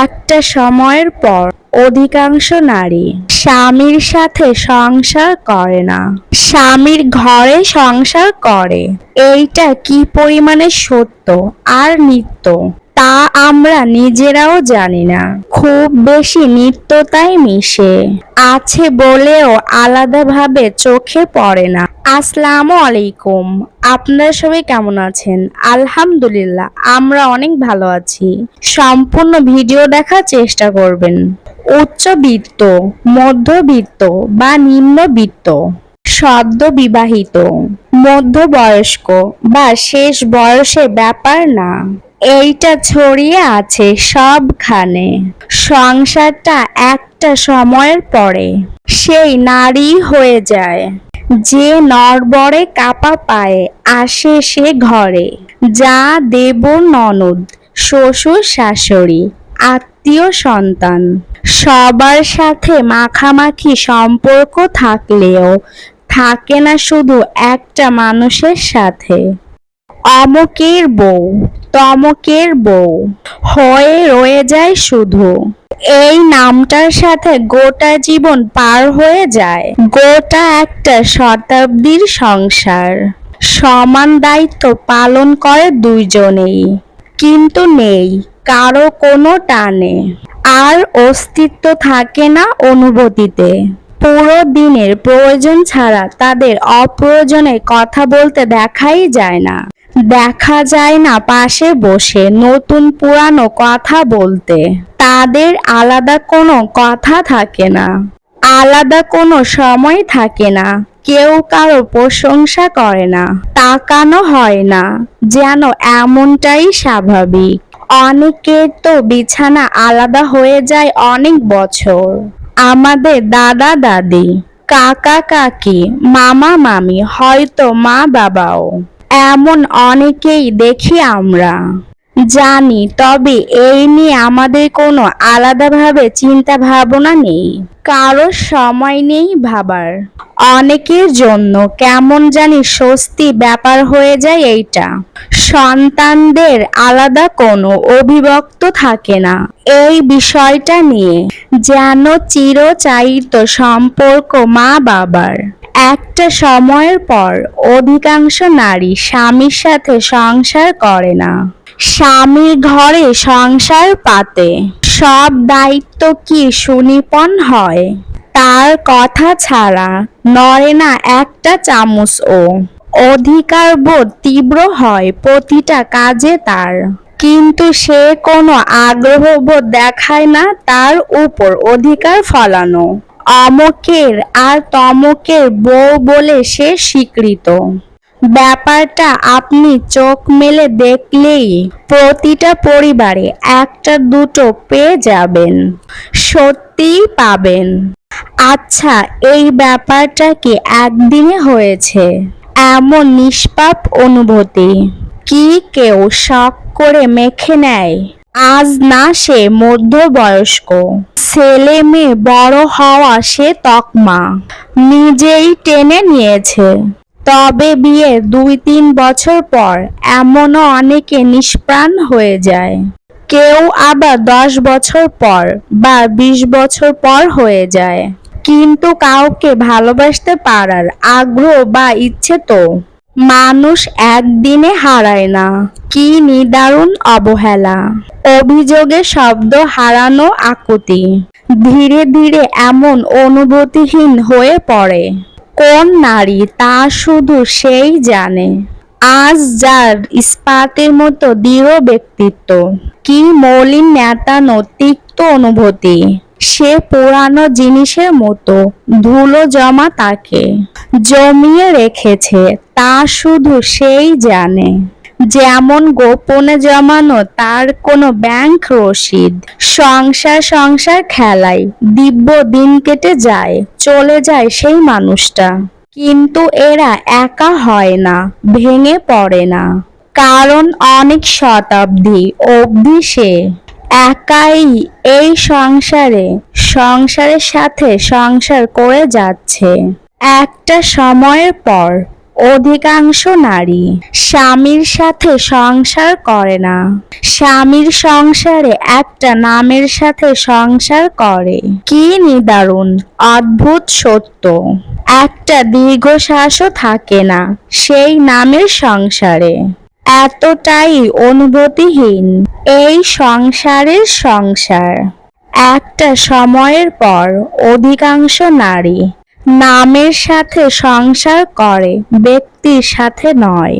একটা সময়ের পর অধিকাংশ নারী স্বামীর সাথে সংসার করে না। স্বামীর ঘরে সংসার করে। এইটা কি পরিমাণে সত্য আর নিত্য? তা আমরা নিজেরাও জানি না। খুব বেশি নিত্যতাই মিশে। আছে বলেও আলাদাভাবে চোখে পড়ে না। আসসালামু আলাইকুম। আপনারা সবাই কেমন আছেন? আলহামদুলিল্লাহ, আমরা অনেক ভালো আছি। সম্পূর্ণ ভিডিও দেখার চেষ্টা করবেন। উচ্চবিত্ত, মধ্যবিত্ত বা নিম্নবিত্ত, সদ্য বিবাহিত, মধ্যবয়স্ক বা শেষ বয়সে ব্যাপার না। এইটা ছড়িয়ে আছে সবখানে। সংসারটা একটা সময়ের পরে সেই নারী হয়ে যায়। যে নরবরে কাপা পায়ে আসে সে ঘরে। যা দেব ননদ, শ্বশুর শাশুড়ি, আত্মীয় সন্তান। সবার সাথে মাখামাখি সম্পর্ক থাকলেও থাকে না শুধু একটা মানুষের সাথে। অমকের বউ তমকের বউ। হয়ে রয়ে যায় শুধু। এই নামটার সাথে গোটা জীবন পার হয়ে যায়। গোটা একটা শতাব্দীর সংসার। সমান দায়িত্ব পালন করে দুইজনেই। কিন্তু নেই, কারও কোনো টানে। আর অস্তিত্ব থাকে না অনুভূতিতে। পুরো দিনের প্রয়োজন ছাড়া তাদের অপ্রয়োজনে কথা বলতে দেখাই যায় না। দেখা যায় না পাশে বসে নতুন পুরানো কথা বলতে। তাদের আলাদা কোনো কথা থাকে না। আলাদা কোনো সময় থাকে না। কেউ কারও প্রশংসা করে না। তাকানো হয় না। যেন এমনটাই স্বাভাবিক। অনেকের তো বিছানা আলাদা হয়ে যায় অনেক বছর। আমাদের দাদা, দাদি, কাকা, কাকি, মামা, মামি, হয়তো মা বাবাও এমন অনেকেই দেখি আমরা। জানি, তবে এই নিয়ে আমাদের কোনো আলাদাভাবে চিন্তা ভাবনা নেই। কারও সময় নেই ভাবার। অনেকের জন্য কেমন জানি স্বস্তি ব্যাপার হয়ে যায় এইটা। সন্তানদের আলাদা কোনো অভিভক্ত থাকে না এই বিষয়টা নিয়ে, যেন চিরচায়িত সম্পর্ক মা বাবার একটা সময়ের পর অধিকাংশ নারী স্বামীর সাথে সংসার করে না। স্বামীর ঘরে সংসার পাতে। সব দায়িত্ব কি সুনিপন হয়? তার কথা ছাড়া নড়ে না একটা চামচও অধিকার বোধ তীব্র হয় প্রতিটা কাজে তার। কিন্তু সে কোনো আগ্রহ বোধ দেখায় না তার উপর অধিকার ফলানো। অমকের আর তমকের বউ বলে সে স্বীকৃত। ব্যাপারটা আপনি চোখ মেলে দেখলেই প্রতিটা পরিবারে একটা দুটো পেয়ে যাবেন, সত্যিই পাবেন। আচ্ছা এই ব্যাপারটা কি একদিনে হয়েছে? এমন নিষ্পাপ অনুভূতি। কি কেউ শখ করে মেখে নেয়? আজ না সে মধ্যবয়স্ক। ছেলে মেয়ে বড় হওয়া সে তকমা। নিজেই টেনে নিয়েছে। তবে বিয়ে দুই তিন বছর পর এমনও অনেকে নিষ্প্রাণ হয়ে যায়। কেউ আবার দশ বছর পর বা বিশ বছর পর হয়ে যায়। কিন্তু কাউকে ভালোবাসতে পারার আগ্রহ বা ইচ্ছে তো মানুষ একদিনে হারায় না। কি নিদারুণ অবহেলা। অভিযোগে শব্দ হারানো আকুতি। ধীরে ধীরে এমন অনুভূতিহীন হয়ে পড়ে। কোন নারী তা শুধু সেই জানে। আজ যার ইস্পাতের মতো দৃঢ় ব্যক্তিত্ব। কি মলিন নেতানো তিক্ত অনুভূতি। সে পুরানো জিনিসের মতো ধুলো জমা তাকে। জমিয়ে রেখেছে, তা শুধু সেই জানে। যেমন গোপনে জমানো তার কোনো ব্যাংক রসিদ। সংসার সংসার খেলায়, দিব্য দিন কেটে যায়, চলে যায় সেই মানুষটা। কিন্তু এরা একা হয় না, ভেঙে পড়ে না। কারণ অনেক শতাব্দী অবধি সে একাই এই সংসারে, সংসারের সাথে সংসার করে যাচ্ছে। একটা সময়ের পর অধিকাংশ নারী স্বামীর সাথে সংসার করে না। স্বামীর সংসারে একটা নামের সাথে সংসার করে। কি নিদারুণ, অদ্ভুত সত্য। একটা দীর্ঘশ্বাসও থাকে না সেই নামের সংসারে। এতটাই অনুভূতিহীন এই সংসারের সংসার। একটা সময়ের পর অধিকাংশ নারী নামের সাথে সংসার করে, ব্যক্তির সাথে নয়।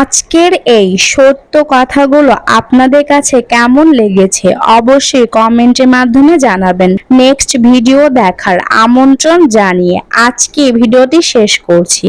আজকের এই সত্য কথাগুলো আপনাদের কাছে কেমন লেগেছে অবশ্যই কমেন্টের মাধ্যমে জানাবেন। নেক্সট ভিডিও দেখার আমন্ত্রণ জানিয়ে আজকে ভিডিওটি শেষ করছি।